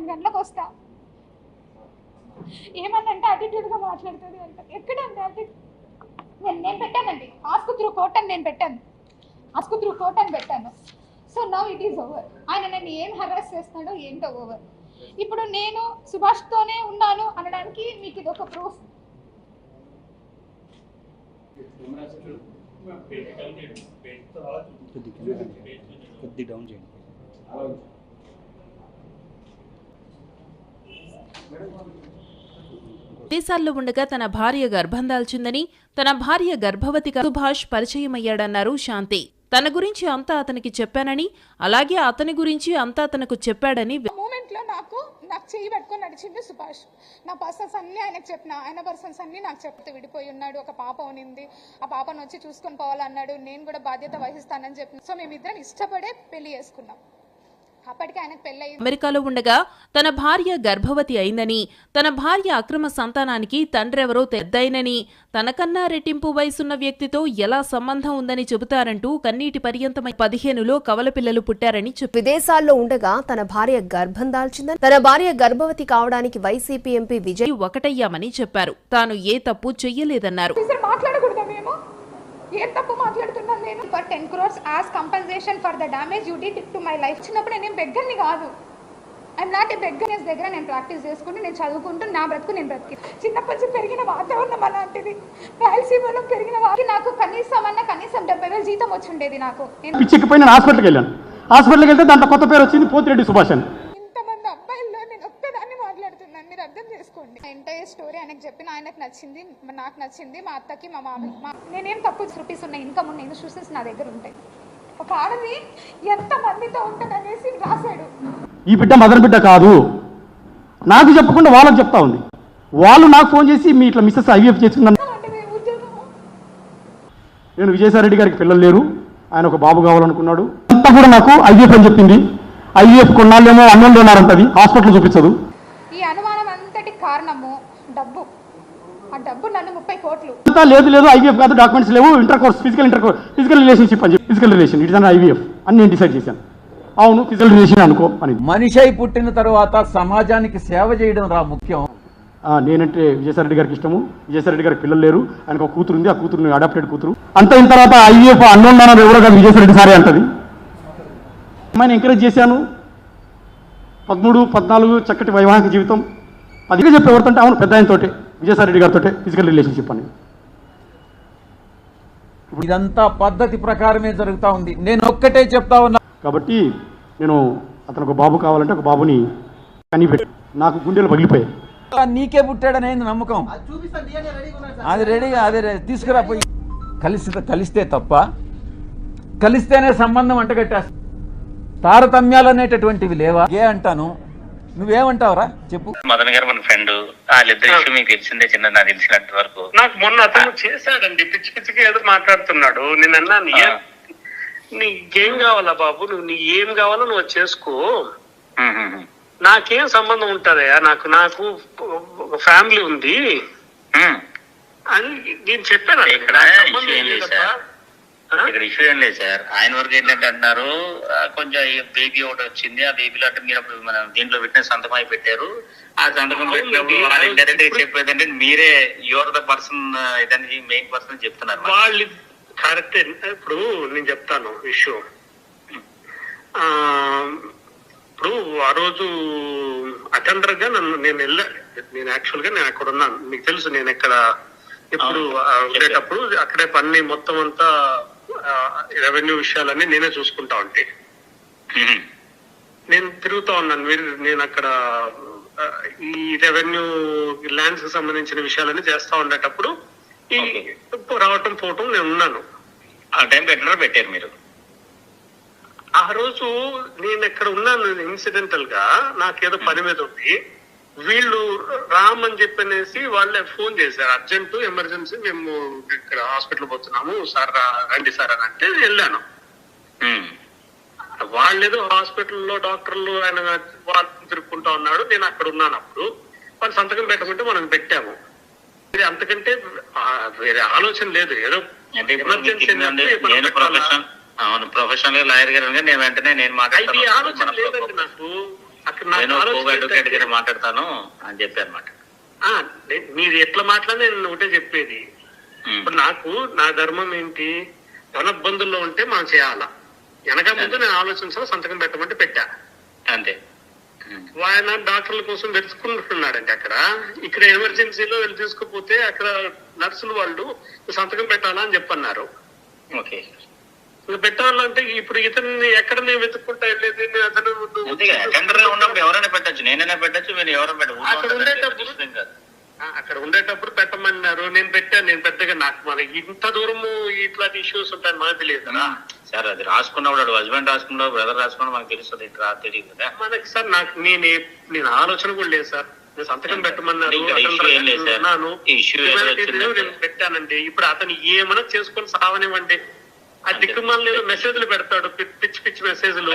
పదకొండు గంటలకు వస్తా. ఏమన్నంటే అటిట్యూడ్గా మాట్లాడుతుంది అంట. ఎక్కడండి అటిట్యూడ్ నేను నేను పెట్టానండి. ఆస్కు త్రూ కోర్ట్ అని నేను పెట్టాను. ఆస్కు త్రూ కోర్ట్ అని పెట్టాను. So now it is over ఆయన నన్ను ఏం హరాస్ చేస్తున్నాడో ఏంటో ఓవర్ ఇప్పుడు నేను సుభాష్తోనే ఉన్నాను అనడానికి మీకు ఇది ఒక ప్రూఫ్ కొద్ది కింద కొద్ది డౌన్ చేయండి. విదేశాల్లో ఉండగా తన భార్య గర్భం దాల్చిందని తన భార్య గర్భవతిగా సుభాష్ పరిచయమయ్యాడన్నారు శాంతి. తన గురించి అంతా అతనికి చెప్పానని అలాగే అతని గురించి అంతా తనకు చెప్పాడని మూమెంట్లో నాకు నాకు చెయ్యి పట్టుకొని నడిచింది సుభాష్. నా పర్సన్స్ అన్నీ ఆయనకు చెప్పిన ఆయన పర్సన్స్ అన్నీ నాకు చెప్తే విడిపోయి ఉన్నాడు. ఒక పాప ఉనింది. ఆ పాపను వచ్చి చూసుకొని పోవాలన్నాడు. నేను కూడా బాధ్యత వహిస్తానని చెప్పిన. సో మేమిద్దరం ఇష్టపడే పెళ్ళి చేసుకున్నాం. అమెరికాలో ఉండగా తన భార్య గర్భవతి అయిందని తన భార్య అక్రమ సంతానానికి తండ్రెవరో పెద్దయినని తనకన్నా రెట్టింపు వయసున్న వ్యక్తితో ఎలా సంబంధం ఉందని చెబుతారంటూ కన్నీటి పర్యంతమై పదిహేనులో కవలపిల్లలు పుట్టారని చెప్పారు విదేశాల్లో ఉండగా తన భార్య గర్భం దాల్చిందని తన భార్య గర్భవతి కావడానికి వైసీపీ ఎంపీ విజయ్ ఒకటయ్యామని చెప్పారు. తాను ఏ తప్పు చెయ్యలేదన్నారు. మాట్లాడకూడదా ఏం తప్పు మాట్లాడుతున్నాను నేను? For ten crores as compensation for the damage you did to my life చిన్నప్పుడు నేను బెగ్గర్ని కాదు. ఐఎమ్ నాట్ ఏ బెగ్గర్నెస్ దగ్గర నేను ప్రాక్టీస్ చేసుకుంటూ నేను చదువుకుంటూ నా బ్రతుకు నేను బ్రతికి. చిన్నప్పటి నుంచి పెరిగిన వాతావరణం అలాంటిది. రాయలసీమలో పెరిగిన వారికి నాకు కనీసం అన్న కనీసం డెబ్బై వేలు జీతం వచ్చి ఉండేది నాకు. నేను పిచ్చెక్కిపోయి నేను హాస్పిటల్కి వెళ్ళాను. హాస్పిటల్కి వెళ్తే దాంట్లో కొత్త పేరు వచ్చింది పోతిరెడ్డి సుభాష్ అని ఇంతమంది అబ్బాయిల్లో నేను ఒక్కదాన్ని మాట్లాడుతున్నాను మీరు అర్థం చేసుకోండి ఎంటైర్ స్టోరీ ఆయనకు చెప్పిన ఆయనకు నచ్చింది నాకు నచ్చింది మా అత్తకి మా మామ మా నేనేం తక్కువ రూపీస్ ఉన్న ఇన్కమ్ ఉన్న ఇన్స్టిట్యూషన్స్ నా దగ్గర ఉంటాయి. ఒక ఆడది ఎంత మందితో ఉంటుంది అనేసి రాశాడు. ఈ బిడ్డ మదర్ బిడ్డ కాదు. నాకు చెప్పకుండా వాళ్ళకి చెప్తా ఉంది. వాళ్ళు నాకు ఫోన్ చేసి మీ ఇట్లా మిస్సెస్ ఐవీఎఫ్ చేసుకున్నాను నేను విజయసాయిరెడ్డి గారికి పిల్లలు లేరు. ఆయన ఒక బాబు కావాలనుకున్నాడు. అంతా కూడా నాకు ఐవీఎఫ్ అని చెప్పింది. ఐవీఎఫ్ కొన్నాళ్ళేమో అన్నం ఉన్నారంటది హాస్పిటల్ చూపించదు. ఈ అనుమానం అంతటి కారణము డబ్బు నన్ను ముప్పై కోట్లు. అంతా లేదు లేదు ఐవీఎఫ్ కాదు డాక్యుమెంట్స్ లేవు intercourse physical intercourse physical relationship అని చెప్పి ఫిజికల్ రిలేషన్ ఇట్ ఐవీఎఫ్ అని నేను డిసైడ్ చేశాను. అవును ఫిజికల్ రిలేషన్ అనుకో అని. మనిషి పుట్టిన తర్వాత సమాజానికి సేవ చేయడం రా ముఖ్యం. ఆ, నేనంటే విజయసాయిరెడ్డి గారికి ఇష్టము. విజయసాయిరెడ్డి గారికి పిల్లలు లేరు. ఆయనకు ఒక కూతురు ఉంది ఆ కూతురు అడాప్టెడ్ కూతురు. అంత అయిన తర్వాత ఐవీఎఫ్ అన్నోన్నాను ఎవరో కాదు విజయసాయిరెడ్డి సారే అంటది. అమ్మాయిని ఎంకరేజ్ చేశాను. పదమూడు పద్నాలుగు చక్కటి వైవాహిక జీవితం. పదిగా చెప్పి ఎవరితో అవును పెద్ద ఆయనతోటే విజయసాయిరెడ్డి గారితో ఫిజికల్ రిలేషన్షిప్ అని. ఇదంతా పద్ధతి ప్రకారమే జరుగుతా ఉంది. నేను ఒక్కటే చెప్తా ఉన్నా. కాబట్టి నేను అతను ఒక బాబు కావాలంటే ఒక బాబుని కనిపెట్టి నాకు గుండెలు పగిలిపోయాయి. నీకే పుట్టాడనేది నమ్మకం? అది రెడీగా అదే రెడీ. తీసుకురా పోయి. కలిసి కలిస్తే తప్ప కలిస్తేనే సంబంధం అంటగట్టేస్తా. తారతమ్యాలు అనేటటువంటివి లేవా? ఏ అంటాను? నువ్వేమంటావురా? చెప్పు. మదన్ గారు మన ఫ్రెండ్ వాళ్ళిద్దరు ఇష్యూ మీకు తెలిసిందే చిన్న నాకు తెలిసినంత వరకు. నాకు మొన్న అతను చేశాడండి. పిచ్చి పిచ్చిగా ఏదో మాట్లాడుతున్నాడు. నేను అన్నాను "ఏ- నీకేం కావాలా బాబు? నువ్వు నీ ఏం కావాలో నువ్వు అది చేసుకో. నాకేం సంబంధం ఉంటుందయ్యా? నాకు నాకు ఫ్యామిలీ ఉంది. అని నేను చెప్పాను. ఇక్కడ ఇక్కడ ఇష్యూ ఏం లేదు సార్. ఆయన వరకు ఏంటంటే అంటున్నారు కొంచెం బేబీ ఒకటి వచ్చింది ఆ బేబీలో అంటే మీరు అప్పుడు మన దీంట్లో పెట్టిన సంతకం అయి పెట్టారు. ఆ సంతకం. పెట్టినప్పుడు వాళ్ళు ఇండైరెక్ట్గా చెప్పేది అంటే మీరే యువర్ ద పర్సన్ ఇదని మెయిన్ పర్సన్ చెప్తున్నారు. వాళ్ళు కరెక్టే ఇప్పుడు నేను చెప్తాను ఇష్యూ. ఇప్పుడు ఆ రోజు అటెండర్గా నన్ను నేను వెళ్ళా. నేను యాక్చువల్గా నేను అక్కడ ఉన్నాను. మీకు తెలుసు నేను ఎక్కడ ఇప్పుడు ఉండేటప్పుడు అక్కడే పని మొత్తం అంతా రెవెన్యూ విషయాలన్నీ నేనే చూసుకుంటా ఉంటే. నేను తిరుగుతా ఉన్నాను. మీరు నేను అక్కడ ఈ రెవెన్యూ ల్యాండ్స్కి సంబంధించిన విషయాలన్నీ చేస్తా ఉండేటప్పుడు ఈ రావటం పోవటం నేను ఉన్నాను. ఆ టైం పెట్టినారో పెట్టారు మీరు? ఆ రోజు నేను ఎక్కడ ఉన్నాను ఇన్సిడెంటల్గా నాకేదో పని మీద ఉంది. వీళ్ళు రామ్ అని చెప్పనేసి వాళ్ళే ఫోన్ చేశారు. అర్జెంట్ ఎమర్జెన్సీ మేము ఇక్కడ హాస్పిటల్ పోతున్నాము. సార్ రండి సార్ అని అంటే వెళ్ళాను. వాళ్ళేదో హాస్పిటల్లో డాక్టర్లు ఆయన వాళ్ళు తిరుక్కుంటా ఉన్నాడు. నేను అక్కడ ఉన్నాను అప్పుడు. వాళ్ళు సంతకం పెట్టకుంటే మనం పెట్టాము. అంతకంటే వేరే ఆలోచన లేదు. ఏదో ఎమర్జెన్సీ అవును ప్రొఫెషనల్ లాయర్ గారు నేను వెంటనే నేను ఇది ఆలోచన మాట్లాడతాను లేదండి నాకు. నేను అడ్వకేట్ గారు మాట్లాడతాను అని చెప్పి అనమాట మీరు ఎట్లా మాట్లాడినా నేను ఒకటే చెప్పేది. ఇప్పుడు నాకు నా ధర్మం ఏంటి? ధనబ్బందుల్లో ఉంటే మనం చేయాలా? వెనక ముందు నేను ఆలోచించాలి? సంతకం పెట్టమంటే పెట్టా. అంతే. ఆయన డాక్టర్ల కోసం వెతుకుంటున్నాడండి అక్కడ. ఇక్కడ ఎమర్జెన్సీలో వెళ్ళి తీసుకుపోతే అక్కడ నర్సులు వాళ్ళు సంతకం పెట్టాలా అని చెప్పన్నారు. ఓకే ఇంకా పెట్టాలంటే ఇప్పుడు ఇతన్ని ఎక్కడ నేను వెతుక్కుంటా వెళ్ళేది? నేను అతను ఉన్నప్పుడు ఎవరైనా పెట్టచ్చు. నేనైనా పెట్టచ్చు మీరు ఎవరైనా పెట్టచ్చు అక్కడ ఉండేటప్పుడు అక్కడ ఉండేటప్పుడు పెట్టమన్నారు. నేను పెట్టాను నేను పెద్దగా నాకు మన ఇంత దూరము ఇట్లాంటి ఇష్యూస్ ఉంటాయని మనకు తెలియదు కదా. సార్ అది రాసుకున్నప్పుడు హస్బెండ్ రాసుకున్నాడు బ్రదర్ రాసుకున్నా మనకు తెలుస్తుంది ఇట్లా తెలియదు కదా. మనకి సార్ నాకు నేను నేను ఆలోచన కూడా లేదు సార్. సంతకం పెట్టమన్నారు లేదు పెట్టానండి. ఇప్పుడు అతను ఏమైనా చేసుకొని సావనివ్వండి. ఆ దిక్కుమాల మెసేజ్లు పెడతాడు పిచ్చి పిచ్చి మెసేజ్లు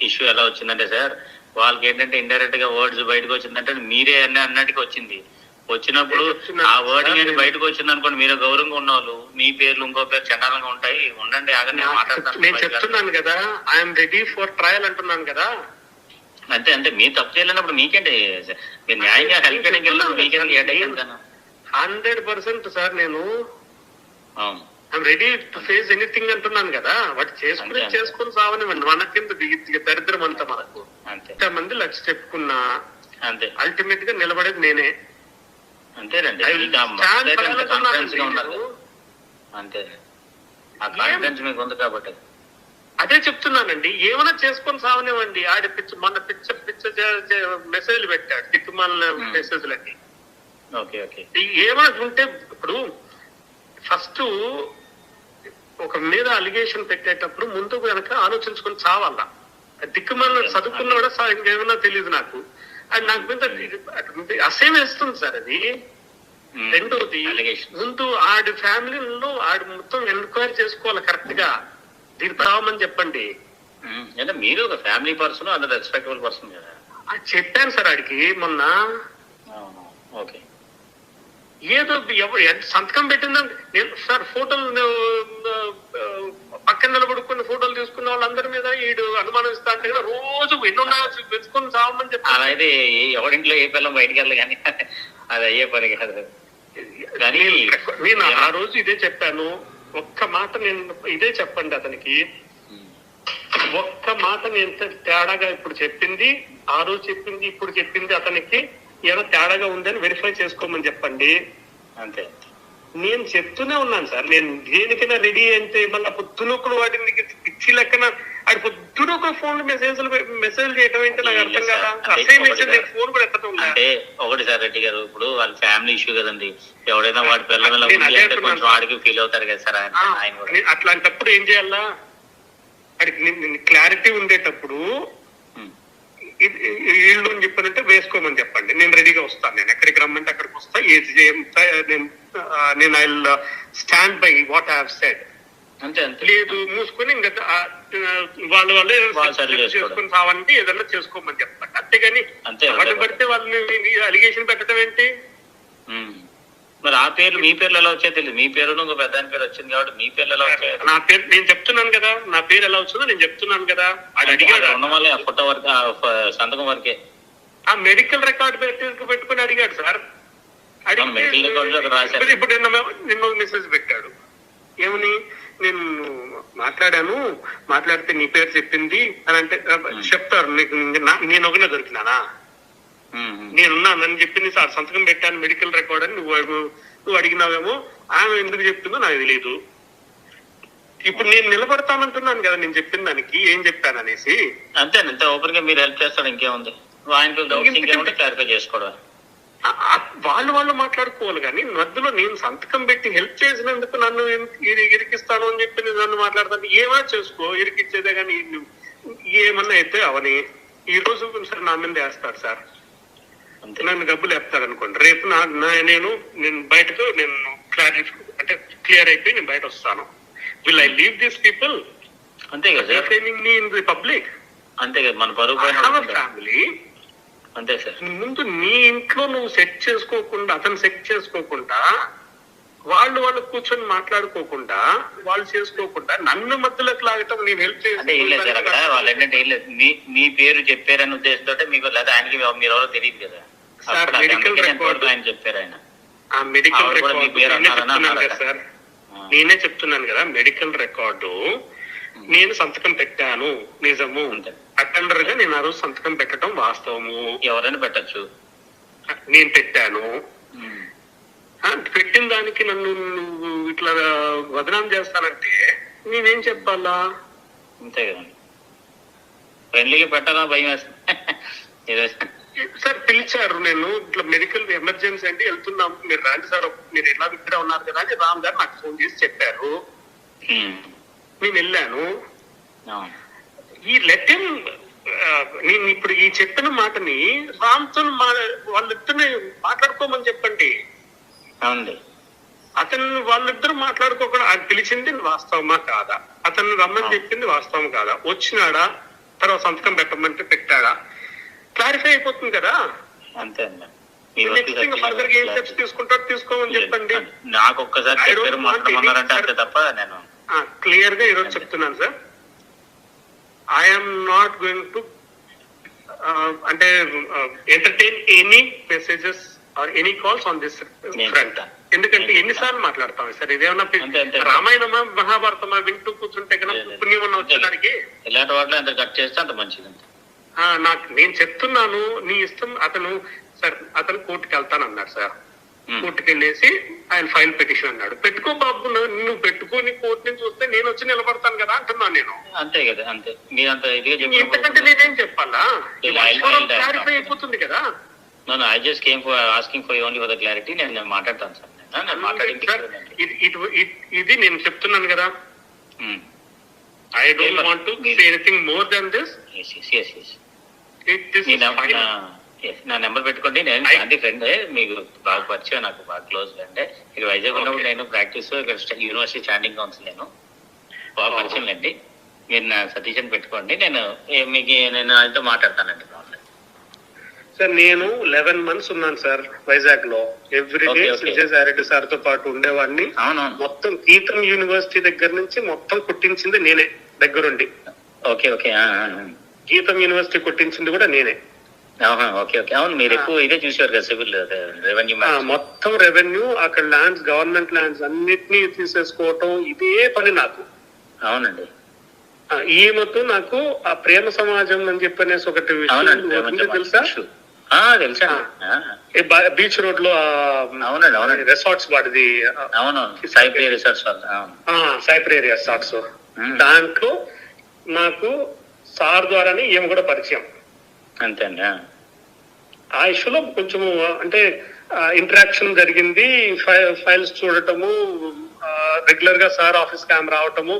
ఇష్యూ ఎలా వచ్చిందంటే సార్ వాళ్ళకి ఏంటంటే ఇండైరెక్ట్గా వర్డ్స్ బయటకు వచ్చిందంటే మీరే అన్న అన్నట్టుగా వచ్చింది. వచ్చినప్పుడు ఆ వర్డింగ్ అనేది నేను- బయటకు వచ్చింది అనుకోండి మీరు గౌరవంగా ఉన్న వాళ్ళు మీ పేర్లు ఇంకో పేరు చండాలంగా ఉంటాయి ఉండండి ఆగండి నేను మాట్లాడతాను. నేను చెప్తున్నాను కదా ఐఎమ్ రెడీ ఫర్ ట్రయల్ అంటున్నాను కదా. అంతే అంతే మీ తప్పు చేయలేనప్పుడు మీకేంటి? మీరు న్యాయంగా హెల్ప్ చేయడానికి మీకేంటి హండ్రెడ్ పర్సెంట్ సార్ నేను అవును. రెడీ టు ఫేస్ ఎనీథింగ్ అంటున్నాను కదా. వాటి చేసుకుని. చేసుకుని సావనివ్వండి. మనకింత దరిద్రం అంతా మనకు? అంతే. ఇంతమంది లక్ష చెప్పుకున్నా అంతే. అల్టిమేట్గా నిలబడేది నేనే. అంతేనండి. అంతే ఆ కాన్ఫిడెన్స్ మీకు ఉంది కాబట్టి. అదే చెప్తున్నానండి. ఏమైనా చేసుకొని సావనివ్వండి. ఆడి పిచ్చ మన పిచ్చ పిచ్చ మెసేజ్లు పెట్టాడు. దిక్కుమాల మెసేజ్లన్నీ ఓకే ఓకే. ఏమైనా ఉంటే ఇప్పుడు ఫస్ట్ ఒక మీద అలిగేషన్ పెట్టేటప్పుడు ముందు వెనక ఆలోచించుకొని చావాలా దిక్కుమాల చదువుకున్నాడా సా ఇంకేమైనా తెలియదు నాకు. అది నాకు మీద అసేమ్ వేస్తుంది సార్ అది. ఉమ్. రెండోది. ముందు ఆడి ఫ్యామిలీలో ఆడి మొత్తం ఎంక్వైరీ చేసుకోవాలి కరెక్ట్గా దీని చెప్పండి. అంటే మీరు ఒక ఫ్యామిలీ పర్సన్ అందరు రెస్పెక్టబుల్ పర్సన్ కదా. అది చెప్పాను సార్ ఆడికి మొన్న. ఓకే. ఏదో ఎవరు ఎంత సంతకం పెట్టిందంటే నేను సార్ ఫోటోలు పక్కన నిలబడుకుని ఫోటోలు తీసుకున్న వాళ్ళందరి మీద ఈడు అనుమానిస్తా అంటే రోజు ఎన్నున్నాయో వెతుకొని చావమని అలా అయితే ఏ- ఎవరింట్లో ఏ పిల్లం బయటికి వెళ్ళదు కానీ అది అయ్యే పని కాదు. కానీ నేను ఆ రోజు ఇదే చెప్పాను. ఒక్క మాట నేను ఇదే చెప్పండి అతనికి. ఒక్క మాట నేను తేడాగా ఇప్పుడు చెప్పింది ఆ రోజు చెప్పింది ఇప్పుడు చెప్పింది అతనికి. ఏదో తేడాగా ఉందని వెరిఫై చేసుకోమని చెప్పండి. అంతే. నేను చెప్తూనే ఉన్నాను సార్. నేను దేనికైనా రెడీ అంటే మళ్ళీ పొద్దునొక్కడు వాటిని పిచ్చి లెక్కన అది పొద్దునొక ఫోన్ మెసేజ్లు మెసేజ్ చేయడం ఏంటి? నాకు అర్థం కదా? మెసేజ్ నేను ఫోన్ కూడా ఎత్తడం? అంటే ఒకటి సార్ రెడ్డి గారు ఇప్పుడు వాళ్ళ ఫ్యామిలీ ఇష్యూ కదండి. ఎవడైనా వాడి పిల్లల అదే కొంచెం. వాడికి ఫీల్ అవుతారు కదా సార్ ఆయన అట్లాంటప్పుడు ఏం చేయాలా? వాడికి క్లారిటీ ఉండేటప్పుడు వీళ్ళు అని చెప్పారంటే వేసుకోమని చెప్పండి. నేను రెడీగా వస్తాను. నేను ఎక్కడికి రమ్మంటే అక్కడికి వస్తా. ఏది నేను I stand by what I have said లేదు మూసుకొని ఇంకా వాళ్ళు వాళ్ళే వాళ్ళు. చేసుకొని సావండి ఏదన్నా చేసుకోమని చెప్పండి. అంతేగాని అంతే. పడితే వాళ్ళని అలిగేషన్ పెట్టడం ఏంటి. మరి ఆ పేర్లు మీ పేర్లు ఎలా వచ్చాయో తెలియదు మీ పేరు ఇంకో పెద్ద పేరు వచ్చింది కాబట్టి మీ పేర్లు ఎలా వచ్చాయో నా పేరు నేను చెప్తున్నాను కదా. నా పేరు ఎలా వచ్చిందో నేను చెప్తున్నాను కదా. అది అడిగాడు. ఆ ఫోటో వరకు సంతకం వరకే. ఆ మెడికల్ రికార్డ్ పెట్టి పెట్టుకుని అడిగాడు సార్. అవును, medical record లో అక్కడ రాశారు. ఇప్పుడు- నిన్న నిన్న మెసేజ్ పెట్టాడు. ఏమని? నేను మాట్లాడాను. మాట్లాడితే నీ పేరు చెప్పింది అని అంటే చెప్తారు. నీకు నేను ఒకనే దొరికినానా. నేనున్నానని చెప్పింది సార్. సంతకం పెట్టాను మెడికల్ రికార్డ్ అని. నువ్వు నువ్వు అడిగినావేమో ఆమె ఎందుకు చెప్తుందో నాకు తెలియదు ఇప్పుడు నేను నిలబడతానంటున్నాను కదా నేను చెప్పిన దానికి ఏం చెప్పాను అనేసి. అంతే అంతే ఓపెన్గా మీరు హెల్ప్ చేస్తాడు ఇంకేముంది? ఆయనకు డౌట్స్ ఇంకేముంటే క్లారిఫై చేసుకోవడం వాళ్ళు వాళ్ళు మాట్లాడుకోవాలి కానీ మధ్యలో నేను సంతకం పెట్టి హెల్ప్ చేసినందుకు నన్ను ఇరి- ఇరి- ఇరికిస్తాను అని చెప్పి నేను నన్ను మాట్లాడతాను. ఏమైనా చేసుకో ఇరికిచ్చేదే కానీ ఏమన్నా అయితే అవని. ఈ రోజు సార్ నా మీద వేస్తాడు సార్. నన్ను డబ్బులు వేస్తాడు అనుకోండి రేపు నా నేను నేను బయటకు నేను క్లారిఫై అంటే క్లియర్ అయిపోయి నేను బయట వస్తాను. Will I leave these people అంతే కదా సార్. మీ ఇన్ ది పబ్లిక్ అంతే కదా మన పరువు ఉంటుంది. ఫ్యామిలీ అంతే సార్. ముందు నీ ఇంట్లో నువ్వు సెట్ చేసుకోకుండా అతను సెట్ చేసుకోకుండా వాళ్ళు వాళ్ళు కూర్చొని మాట్లాడుకోకుండా వాళ్ళు చేసుకోకుండా నన్ను మధ్యలోకి లాగటం నేను హెల్ప్ అంటే ఏం లేదు సార్ అక్కడ. వాళ్ళు ఏంటంటే ఏం లేదు. మీ మీ పేరు చెప్పారని ఉద్దేశంతో మీకు లేదా ఆయనకి మీరు ఎవరో తెలియదు కదా. సార్, record- తోడుగా ఆయన చెప్పారు ఆయన. ఆ మెడికల్ రికార్డు సార్. నేనే చెప్తున్నాను కదా మెడికల్ రికార్డు నేను సంతకం పెట్టాను నిజము. అటెండర్గా నేను ఆ రోజు సంతకం పెట్టడం వాస్తవము. ఎవరైనా పెట్టచ్చు. నేను పెట్టాను. పెట్టిన దానికి నన్ను నువ్వు ఇట్లా వదనాం చేస్తానంటే నేనేం చెప్పాలా? అంతే కదండి. ఫ్రెండ్లీగా పెట్టాలా? భయం వేస్తుంది. ఏదో సార్ పిలిచారు నేను. ఇట్లా మెడికల్ ఎమర్జెన్సీ అంటే వెళ్తున్నాము మీరు రాండి సార్ మీరు ఎలా ఇక్కడే ఉన్నారు కదా అని రామ్ గారు నాకు ఫోన్ చేసి చెప్పారు. నేను వెళ్ళాను. ఈ లెటర్ నేను ఇప్పుడు ఈ చెప్పిన మాటని రామ్తో మా వాళ్ళిద్దరిని మాట్లాడుకోమని చెప్పండి. అవునండి. అతను వాళ్ళిద్దరు మాట్లాడుకోకుండా ఆయన పిలిచింది వాస్తవమా కాదా? అతను రమ్మని చెప్పింది వాస్తవం కాదా? వచ్చినాడా? తర్వాత సంతకం పెట్టమంటే పెట్టాడా? క్లారిఫై అయిపోతుంది కదా? అంతే అండి. ఏం స్టెప్స్ తీసుకుంటారో తీసుకోమని చెప్పండి. నాకు ఒక్కసారి అంతే తప్ప నేను క్లియర్గా ఈరోజు చెప్తున్నాను sir. I'm not going to అంటే entertain any messages or any calls on this front. ఎందుకంటే నేను ఎన్నిసార్లు మాట్లాడతాం సార్? ఇదేమన్నా. రామాయణమా మహాభారతమా వింటూ కూర్చుంటే కన్నా. పుణ్యం ఉన్న వచ్చేదానికి? ఇలాంటి వాటిలో ఎంత కట్ చేస్తే అంత మంచిది నాకు నేను చెప్తున్నాను నీ ఇష్టం అతను సార్ అతను కోర్టుకి వెళ్తాను అన్నాడు సార్. కోర్టుకి వెళ్ళేసి ఆయన ఫైల్ పిటిషన్ అన్నాడు. పెట్టుకో బాబు నువ్వు పెట్టుకొని కోర్టు నుంచి వస్తే నేను వచ్చి నిలబడతాను కదా అంటున్నాను నేను. అంతే కదా అంతే. చెప్పినప్పుడు నేనేం చెప్పాలా? క్లారిఫై అయిపోతుంది కదా. నన్ను I just came for asking for only for the clarity నేను నేను మాట్లాడతాను సార్. ఇది నేను చెప్తున్నాను కదా. I don't want to say anything more than this yes yes this మీ నం- నెంబర్ పెట్టుకోండి. నేను అంటే ఫ్రెండ్ మీకు బాగా పరిచయం నాకు బాగా క్లోజ్ అంటే ఇక్కడ వైజాగ్ ఉన్నప్పుడు. నేను ప్రాక్టీస్ ఇక్కడ యూనివర్సిటీ స్టాండింగ్ కౌన్సిల్ నేను. బాగా Oh. పరిచయం అండి మీరు నా సతీష్ అని పెట్టుకోండి. నేను మీకు నేను ఆయనతో మాట్లాడతానండి సార్ నేను లెవెన్ మంత్స్ ఉన్నాను సార్ వైజాగ్లో ఎవ్రీ డే. విజయసాయిరెడ్డి సార్తో పాటు ఉండేవాడిని. మొత్తం గీతం యూనివర్సిటీ దగ్గర నుంచి మొత్తం కుట్టించింది నేనే దగ్గరుండి. Okay okay. గీతం యూనివర్సిటీ కుట్టించింది కూడా నేనే. Okay okay. అవును మీరు ఎక్కువ ఇదే చూసేవారు కదా సివిల్ రెవెన్యూ మొత్తం రెవెన్యూ అక్కడ ల్యాండ్స్ గవర్నమెంట్ ల్యాండ్స్ అన్నిటినీ తీసేసుకోవటం ఇదే పని నాకు. అవునండి. ఆ, ఈమెతో నాకు ఆ ప్రేమ సమాజం అని చెప్పనేసి ఒకటి విషయం తెలుసా? ఆ, బీచ్ రోడ్లో అవునండి అవునండి. రిసార్ట్స్ వాడిది. అవునవును రిసార్ట్స్. సైప్రేరి రిసార్ట్స్ దాంట్లో నాకు సార్ ద్వారానే ఈమె కూడా పరిచయం. అంతే అండి ఆ. ఇష్యూలో కొంచెము అంటే ఇంటరాక్షన్ జరిగింది. ఫైల్స్ చూడటము రెగ్యులర్గా సార్ ఆఫీస్ క్యామ్ రావటము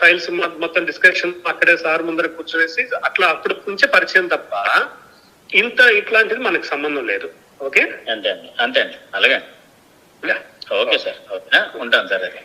ఫైల్స్ మొత్తం డిస్కషన్ అక్కడే సార్ ముందర కూర్చోవేసి అట్లా అప్పటి నుంచే పరిచయం తప్ప ఇంత ఇట్లాంటిది మనకు సంబంధం లేదు. ఓకే? అంతే అండి అంతే అండి అలాగే ఓకే సార్. ఓకేనా? ఉంటాను సార్ అయితే.